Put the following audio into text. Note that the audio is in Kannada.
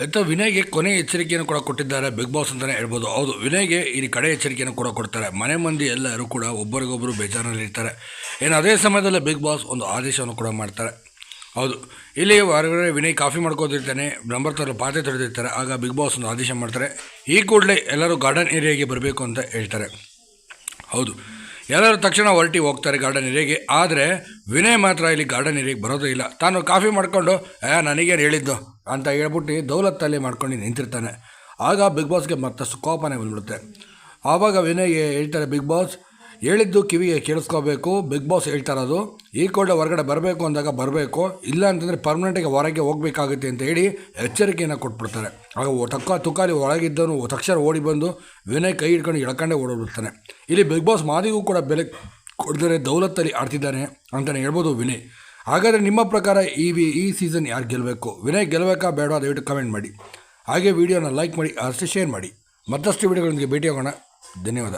ಮತ್ತು ವಿನಯ್ಗೆ ಕೊನೆ ಎಚ್ಚರಿಕೆಯನ್ನು ಕೂಡ ಕೊಟ್ಟಿದ್ದಾರೆ ಬಿಗ್ ಬಾಸ್ ಅಂತಲೇ ಹೇಳ್ಬೋದು. ಹೌದು, ವಿನಯ್ಗೆ ಇಲ್ಲಿ ಕಡೆ ಎಚ್ಚರಿಕೆಯನ್ನು ಕೂಡ ಕೊಡ್ತಾರೆ. ಮನೆ ಮಂದಿ ಎಲ್ಲರೂ ಕೂಡ ಒಬ್ಬರಿಗೊಬ್ಬರು ಬೇಜಾರಲ್ಲಿರ್ತಾರೆ. ಏನು, ಅದೇ ಸಮಯದಲ್ಲಿ ಬಿಗ್ ಬಾಸ್ ಒಂದು ಆದೇಶವನ್ನು ಕೂಡ ಮಾಡ್ತಾರೆ. ಹೌದು ಇಲ್ಲಿ ಹೊರಗಡೆ ವಿನಯ್ ಕಾಫಿ ಮಾಡ್ಕೋತಿರ್ತಾನೆ, ನಂಬರ್ ತರ ಪಾತ್ರೆ ತೊಡೆದಿರ್ತಾರೆ ಆಗ ಬಿಗ್ ಬಾಸ್ ಒಂದು ಆದೇಶ ಮಾಡ್ತಾರೆ. ಈ ಕೂಡಲೇ ಎಲ್ಲರೂ ಗಾರ್ಡನ್ ಏರಿಯಾಗೆ ಬರಬೇಕು ಅಂತ ಹೇಳ್ತಾರೆ. ಹೌದು, ಎಲ್ಲರೂ ತಕ್ಷಣ ಹೊರಟಿ ಹೋಗ್ತಾರೆ ಗಾರ್ಡನ್ ಏರಿಯಾಗೆ. ಆದರೆ ವಿನಯ್ ಮಾತ್ರ ಇಲ್ಲಿ ಗಾರ್ಡನ್ ಏರಿಯಾಗೆ ಬರೋದೇ ಇಲ್ಲ. ತಾನು ಕಾಫಿ ಮಾಡಿಕೊಂಡು ನನಗೇನು ಹೇಳಿದ್ದು? ಅಂತ ಹೇಳ್ಬಿಟ್ಟು ದೌಲತ್ತಲ್ಲಿ ಮಾಡ್ಕೊಂಡು ನಿಂತಿರ್ತಾನೆ. ಆಗ ಬಿಗ್ ಬಾಸ್ಗೆ ಮತ್ತಷ್ಟು ಕೋಪನೇ ಬಂದ್ಬಿಡುತ್ತೆ. ಆವಾಗ ವಿನಯ್ ಹೇಳ್ತಾರೆ, ಬಿಗ್ ಬಾಸ್, ಹೇಳಿದ್ದು ಕಿವಿಗೆ ಕೇಳಿಸ್ಕೋಬೇಕು. ಬಿಗ್ ಬಾಸ್ ಹೇಳ್ತಾ ಇರೋದು, ಈ ಕೂಡಲೇ ಹೊರಗಡೆ ಬರಬೇಕು ಅಂದಾಗ ಬರಬೇಕು. ಇಲ್ಲ ಅಂತಂದರೆ ಪರ್ಮನೆಂಟಾಗಿ ಹೊರಗೆ ಹೋಗಬೇಕಾಗುತ್ತೆ ಅಂತ ಹೇಳಿ ಎಚ್ಚರಿಕೆಯನ್ನು ಕೊಟ್ಬಿಡ್ತಾರೆ. ಆಗ ತಕ್ಕ ತುಕಾಲಿ ಒಳಗಿದ್ದವನು ತಕ್ಷಣ ಓಡಿ ಬಂದು ವಿನಯ್ ಕೈ ಹಿಡ್ಕೊಂಡು ಎಳ್ಕೊಂಡೇ ಓಡೋಗ್ಬಿಡ್ತಾನೆ. ಇಲ್ಲಿ ಬಿಗ್ ಬಾಸ್ ಮಾದಿಗೂ ಕೂಡ ಬೆಲೆ ಕೊಡ್ದರೆ ದೌಲತ್ತಲ್ಲಿ ಆಡ್ತಿದ್ದಾನೆ ಅಂತಲೇ ಹೇಳ್ಬೋದು ವಿನಯ್. ಹಾಗಾದರೆ ನಿಮ್ಮ ಪ್ರಕಾರ ಈ ವಿ ಈ ಸೀಸನ್ ಯಾರು ಗೆಲ್ಲಬೇಕು ವಿನಯ್ ಗೆಲ್ಲಬೇಕಾ ಬೇಡ ದಯವಿಟ್ಟು ಕಮೆಂಟ್ ಮಾಡಿ. ಹಾಗೆ ವಿಡಿಯೋನ ಲೈಕ್ ಮಾಡಿ, ಅಷ್ಟೇ ಶೇರ್ ಮಾಡಿ. ಮತ್ತಷ್ಟು ವಿಡಿಯೋಗಳೊಂದಿಗೆ ಭೇಟಿಯಾಗೋಣ. ಧನ್ಯವಾದ.